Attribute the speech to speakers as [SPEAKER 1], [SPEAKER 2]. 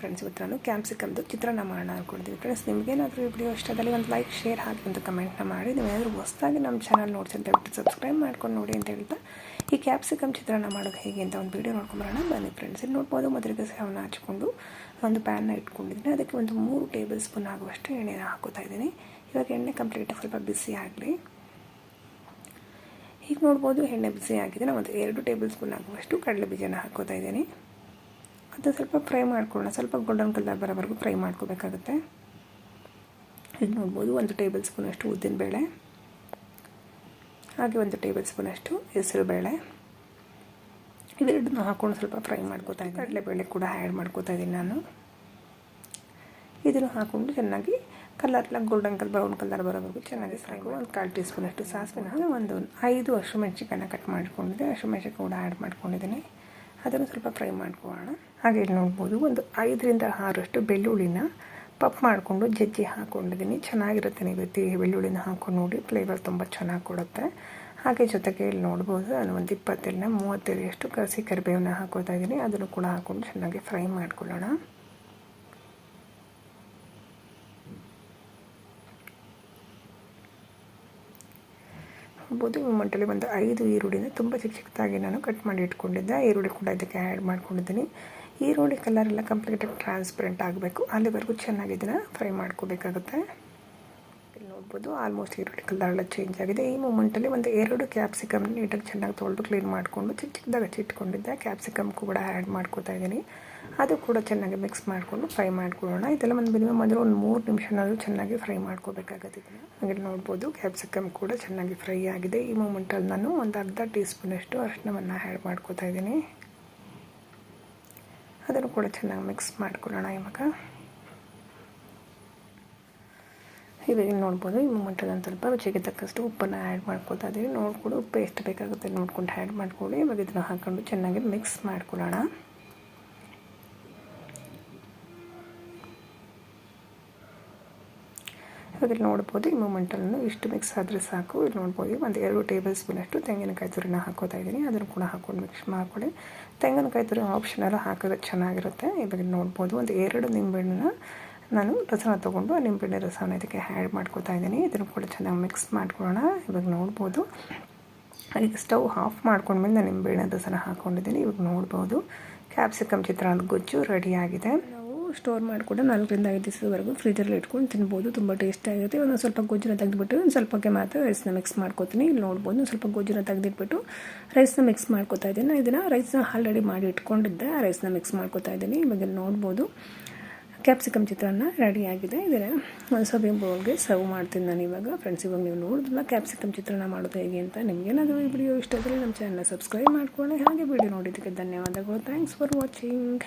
[SPEAKER 1] Friends, ಇವತ್ತು ನಾನು ಕ್ಯಾಪ್ಸಿಕಮ್ದು ಚಿತ್ರಾನ್ನ ಮಾಡೋಣ ಅಂದ್ಕೊಡ್ತೀವಿ ಫ್ರೆಂಡ್ಸ್, ನಿಮಗೇನಾದರೂ ವಿಡಿಯೋ ಇಷ್ಟದಲ್ಲಿ ಒಂದು ಲೈಕ್ ಶೇರ್ ಹಾಕಿ ಒಂದು ಕಮೆಂಟ್ನ ಮಾಡಿ. ನೀವು ಏನಾದರೂ ಹೊಸದಾಗಿ ನಮ್ಮ ಚಾನಲ್ ನೋಡ್ಸಿ ಅಂತ ಹೇಳ್ಬಿಟ್ಟು ಸಬ್ಸ್ಕ್ರೈಬ್ ಮಾಡ್ಕೊಂಡು ನೋಡಿ ಅಂತ ಹೇಳ್ತಾ, ಈ ಕ್ಯಾಪ್ಸಿಕಮ್ ಚಿತ್ರಾನ್ನ ಮಾಡೋದು ಹೇಗೆ ಅಂತ ಒಂದು ವೀಡಿಯೋ ನೋಡ್ಕೊಂಬರೋಣ ಬನ್ನಿ ಫ್ರೆಂಡ್ಸ್, ಇಲ್ಲಿ ನೋಡ್ಬೋದು ಮೊದಲಿಗೆ ಸೇವನ ಹಚ್ಕೊಂಡು ಒಂದು ಪ್ಯಾನ್ನ ಇಟ್ಕೊಂಡಿದ್ದೀನಿ. ಅದಕ್ಕೆ ಒಂದು ಮೂರು ಟೇಬಲ್ ಸ್ಪೂನ್ ಆಗುವಷ್ಟು ಎಣ್ಣೆನ ಹಾಕೋತಾ ಇದ್ದೀನಿ. ಇವಾಗ ಎಣ್ಣೆ ಕಂಪ್ಲೀಟ್ ಸ್ವಲ್ಪ ಬಿಸಿ ಆಗಲಿ. ಈಗ ನೋಡ್ಬೋದು ಎಣ್ಣೆ ಬಿಸಿ ಆಗಿದೆ. ನಾವು ಒಂದು ಎರಡು ಟೇಬಲ್ ಸ್ಪೂನ್ ಆಗುವಷ್ಟು ಕಡಲೆ ಬೀಜನ ಹಾಕೋತಾ ಇದ್ದೀನಿ. ಅದು ಸ್ವಲ್ಪ ಫ್ರೈ ಮಾಡ್ಕೊಳ್ಳೋಣ. ಸ್ವಲ್ಪ ಗೋಲ್ಡನ್ ಕಲರ್ ಬರೋವರೆಗೂ ಫ್ರೈ ಮಾಡ್ಕೋಬೇಕಾಗುತ್ತೆ. ಇದು ನೋಡ್ಬೋದು, ಒಂದು ಟೇಬಲ್ ಸ್ಪೂನಷ್ಟು ಉದ್ದಿನಬೇಳೆ ಹಾಗೆ ಒಂದು ಟೇಬಲ್ ಸ್ಪೂನಷ್ಟು ಹೆಸರುಬೇಳೆ ಇವೆರಡನ್ನೂ ಹಾಕ್ಕೊಂಡು ಸ್ವಲ್ಪ ಫ್ರೈ ಮಾಡ್ಕೋತಾ ಇದ್ದೀನಿ. ಕಡಲೆಬೇಳೆ ಕೂಡ ಆ್ಯಡ್ ಮಾಡ್ಕೋತಾ ಇದ್ದೀನಿ ನಾನು. ಇದನ್ನು ಹಾಕ್ಕೊಂಡು ಚೆನ್ನಾಗಿ colour golden colour brown colour ಬರೋವರೆಗೂ ಚೆನ್ನಾಗಿ ಸಾಕು ಒಂದು ಕಾಲು ಟೀ ಸ್ಪೂನಷ್ಟು ಹಾಗೆ ಒಂದು ಐದು ಹಸಿಮೆಣ್ಸಿಕಾಯನ್ನ ಕಟ್ ಮಾಡ್ಕೊಂಡಿದ್ದೆ ಹಸಿಮೆಣ್ಸಿಕಾಯಿ ಕೂಡ ಆ್ಯಡ್ ಮಾಡ್ಕೊಂಡಿದ್ದೀನಿ. ಅದನ್ನು ಸ್ವಲ್ಪ ಫ್ರೈ ಮಾಡ್ಕೊಳ್ಳೋಣ. ಹಾಗೆ ಇಲ್ಲಿ ನೋಡ್ಬೋದು, ಒಂದು ಐದರಿಂದ ಆರಷ್ಟು ಬೆಳ್ಳುಳ್ಳಿನ ಪಪ್ ಮಾಡಿಕೊಂಡು ಜಜ್ಜಿ ಹಾಕ್ಕೊಂಡಿದ್ದೀನಿ ಚೆನ್ನಾಗಿರುತ್ತೆ ನೀವು ಇವತ್ತು ಬೆಳ್ಳುಳ್ಳಿನ ಹಾಕ್ಕೊಂಡು ನೋಡಿ ಫ್ಲೇವರ್ ತುಂಬ ಚೆನ್ನಾಗಿ ಕೊಡುತ್ತೆ. ಹಾಗೆ ಜೊತೆಗೆ ಇಲ್ಲಿ ನೋಡ್ಬೋದು, ನಾನು ಒಂದು ಇಪ್ಪತ್ತೆರಡನ ಮೂವತ್ತೆರಡಷ್ಟು ಕಸಿ ಕರಿಬೇವನ್ನ ಹಾಕೋತಾ ಇದ್ದೀನಿ. ಅದನ್ನು ಕೂಡ ಹಾಕ್ಕೊಂಡು ಚೆನ್ನಾಗಿ ಫ್ರೈ ಮಾಡ್ಕೊಳ್ಳೋಣ. ನೋಡ್ಬೋದು ಈ ಮೊಮೆಂಟಲ್ಲಿ ಒಂದು ಐದು ಈರುಳ್ಳಿನ ತುಂಬ ಚಿಕ್ಕ ಚಿಕ್ಕದಾಗಿ ನಾನು ಕಟ್ ಮಾಡಿ ಇಟ್ಕೊಂಡಿದ್ದೆ. ಈರುಳ್ಳಿ ಕೂಡ ಇದಕ್ಕೆ ಆ್ಯಡ್ ಮಾಡ್ಕೊಂಡಿದ್ದೀನಿ. ಈರುಳ್ಳಿ ಕಲರ್ ಎಲ್ಲ ಕಂಪ್ಲೀಟಾಗಿ ಟ್ರಾನ್ಸ್ಪರೆಂಟ್ ಆಗಬೇಕು. ಅಲ್ಲಿವರೆಗೂ ಚೆನ್ನಾಗಿ ಇದನ್ನು ಫ್ರೈ ಮಾಡ್ಕೋಬೇಕಾಗುತ್ತೆ. ನೋಡ್ಬೋದು ಆಲ್ಮೋಸ್ಟ್ ಈರುಳ್ಳಿ ಕಲರ್ ಚೇಂಜ್ ಆಗಿದೆ. ಈ ಮೂಮೆಂಟಲ್ಲಿ ಒಂದು ಎರಡು ಕ್ಯಾಪ್ಸಿಕಮ್ ನೀಟಾಗಿ ಚೆನ್ನಾಗಿ ತೊಳೆದು ಕ್ಲೀನ್ ಮಾಡಿಕೊಂಡು ಚಿಕ್ಕ ಚಿಕ್ಕದಾಗ ಹಚ್ಚಿಟ್ಕೊಂಡಿದ್ದೆ ಕ್ಯಾಪ್ಸಿಕಮ್ ಕೂಡ ಆ್ಯಡ್ ಮಾಡ್ಕೋತಾ ಇದ್ದೀನಿ. ಅದು ಕೂಡ ಚೆನ್ನಾಗಿ ಮಿಕ್ಸ್ ಮಾಡಿಕೊಂಡು ಫ್ರೈ ಮಾಡ್ಕೊಳ್ಳೋಣ. ಇದೆಲ್ಲ ಒಂದು ಮಿನಿಮಮ್ ಅಂದರೆ ಒಂದು ಮೂರು ನಿಮಿಷನಾದರೂ ಚೆನ್ನಾಗಿ ಫ್ರೈ ಮಾಡ್ಕೋಬೇಕಾಗತ್ತೆ. ಹಾಗೆ ನೋಡ್ಬೋದು ಕ್ಯಾಪ್ಸಿಕಮ್ ಕೂಡ ಚೆನ್ನಾಗಿ ಫ್ರೈ ಆಗಿದೆ. ಈ ಮೂಮೆಂಟಲ್ಲಿ ನಾನು ಒಂದು ಅರ್ಧ ಟೀ ಸ್ಪೂನಷ್ಟು ಅರಿಶಿನವನ್ನು ಆ್ಯಡ್ ಮಾಡ್ಕೋತಾ ಇದ್ದೀನಿ. ಅದನ್ನು ಕೂಡ ಚೆನ್ನಾಗಿ ಮಿಕ್ಸ್ ಮಾಡ್ಕೊಳ್ಳೋಣ ಇವಾಗ. ಇವಾಗ ನೋಡ್ಬೋದು. ಈ ಮೂಮೆಂಟಲ್ಲಿ ಒಂದು ಸ್ವಲ್ಪ ರುಚಿಗೆ ತಕ್ಕಷ್ಟು ಉಪ್ಪನ್ನು ಆ್ಯಡ್ ಮಾಡ್ಕೊತಾ ಇದ್ದೀವಿ ನೋಡ್ಕೊಂಡು, ಉಪ್ಪು ಎಷ್ಟು ಬೇಕಾಗುತ್ತೆ ನೋಡ್ಕೊಂಡು ಆ್ಯಡ್ ಮಾಡ್ಕೊಳ್ಳಿ ಇವಾಗ ಇದನ್ನು ಹಾಕ್ಕೊಂಡು ಚೆನ್ನಾಗಿ ಮಿಕ್ಸ್ ಮಾಡ್ಕೊಳ್ಳೋಣ. ಇವಾಗ ನೋಡ್ಬೋದು, ಈ ಮೂಮೆಂಟನ್ನು ಇಷ್ಟು ಮಿಕ್ಸ್ ಆದರೆ ಸಾಕು. ಇಲ್ಲಿ ನೋಡ್ಬೋದು, ಒಂದು ಎರಡು ಟೇಬಲ್ ಸ್ಪೂನಷ್ಟು ತೆಂಗಿನಕಾಯಿ ತುರಿನ ಹಾಕೋತಾ ಇದ್ದೀನಿ ಅದನ್ನು ಕೂಡ ಹಾಕ್ಕೊಂಡು ಮಿಕ್ಸ್ ಮಾಡ್ಕೊಳ್ಳಿ ತೆಂಗಿನಕಾಯಿ ತುರಿ ಆಪ್ಷನಲ್ಲೂ ಹಾಕಿದ್ರೆ ಚೆನ್ನಾಗಿರುತ್ತೆ. ಇವಾಗ ನೋಡ್ಬೋದು, ಒಂದು ಎರಡು ನಿಂಬೆಹಣ್ಣನ್ನ ನಾನು ರಸನ ತೊಗೊಂಡು ನಿಂಬೆಣ್ಣೆ ರಸನ ಇದಕ್ಕೆ ಆ್ಯಡ್ ಮಾಡ್ಕೋತಾ ಇದ್ದೀನಿ. ಇದನ್ನು ಕೂಡ ಚೆನ್ನಾಗಿ ಮಿಕ್ಸ್ ಮಾಡ್ಕೊಳ್ಳೋಣ. ಇವಾಗ ನೋಡ್ಬೋದು. ಈಗ ಸ್ಟವ್ ಆಫ್ ಮಾಡ್ಕೊಂಡ್ಮೇಲೆ ನಾನು ನಿಂಬೆಹಣ್ಣೆ ರಸನ ಹಾಕ್ಕೊಂಡಿದ್ದೀನಿ ಇವಾಗ ನೋಡ್ಬೋದು. ಕ್ಯಾಪ್ಸಿಕಮ್ ಚಿತ್ರಾನ್ನದ ಗೊಜ್ಜು ರೆಡಿಯಾಗಿದೆ ಸ್ಟೋರ್ ಮಾಡಿಕೊಂಡು ನಾಲ್ಕರಿಂದ ಐದು ದಿವಸದವರೆಗೂ ಫ್ರಿಜಲ್ಲಿ ಇಟ್ಕೊಂಡು ತಿನ್ಬೋದು. ತುಂಬ ಟೇಸ್ಟಿಯಾಗಿರುತ್ತೆ ಒಂದು ಸ್ವಲ್ಪ ಗೊಜ್ಜನ್ನ ತೆಗೆದುಬಿಟ್ಟು ಒಂದು ಸ್ವಲ್ಪಕ್ಕೆ ಮಾತ್ರ ರೈಸ್ನ ಮಿಕ್ಸ್ ಮಾಡ್ಕೊತೀನಿ. ಇಲ್ಲಿ ನೋಡ್ಬೋದು ಒಂದು ಸ್ವಲ್ಪ ಗೊಜ್ಜನ್ನ ತೆಗೆದಿಟ್ಬಿಟ್ಟು ರೈಸ್ನ ಮಿಕ್ಸ್ ಮಾಡ್ಕೋತಾ ಇದ್ದೀನಿ. ಇದನ್ನು ರೈಸ್ನ ಆಲ್ರೆಡಿ ಮಾಡಿ ಇಟ್ಕೊಂಡಿದ್ದೆ. ಆ ರೈಸ್ನ ಮಿಕ್ಸ್ ಮಾಡ್ಕೊತಾ ಇದ್ದೀನಿ. ಇವಾಗ ನೋಡ್ಬೋದು. ಕ್ಯಾಪ್ಸಿಕಮ್ ಚಿತ್ರಾನ್ನ ರೆಡಿಯಾಗಿದೆ ಇದನ್ನು ಸರ್ವಿಂಗ್ ಬೌಲ್ಗೆ ಸರ್ವ್ ಮಾಡ್ತೀನಿ ನಾನು ಇವಾಗ. ಫ್ರೆಂಡ್ಸ್ ಇವಾಗ ನೀವು ನೋಡಿದ್ರಲ್ಲ ಕ್ಯಾಪ್ಸಿಕಮ್ ಚಿತ್ರಾನ್ನ ಮಾಡೋದು ಹೇಗೆ ಅಂತ ನಿಮಗೇನಾದರೂ ಈ ವಿಡಿಯೋ ಇಷ್ಟ ಆದರೆ ನಮ್ಮ ಚಾನಲ್ನ ಸಬ್ಸ್ಕ್ರೈಬ್ ಮಾಡ್ಕೊಳ್ಳಿ. ಹಾಗೆ ವಿಡಿಯೋ ನೋಡಿದ್ದಕ್ಕೆ ಧನ್ಯವಾದಗಳು. Thanks for watching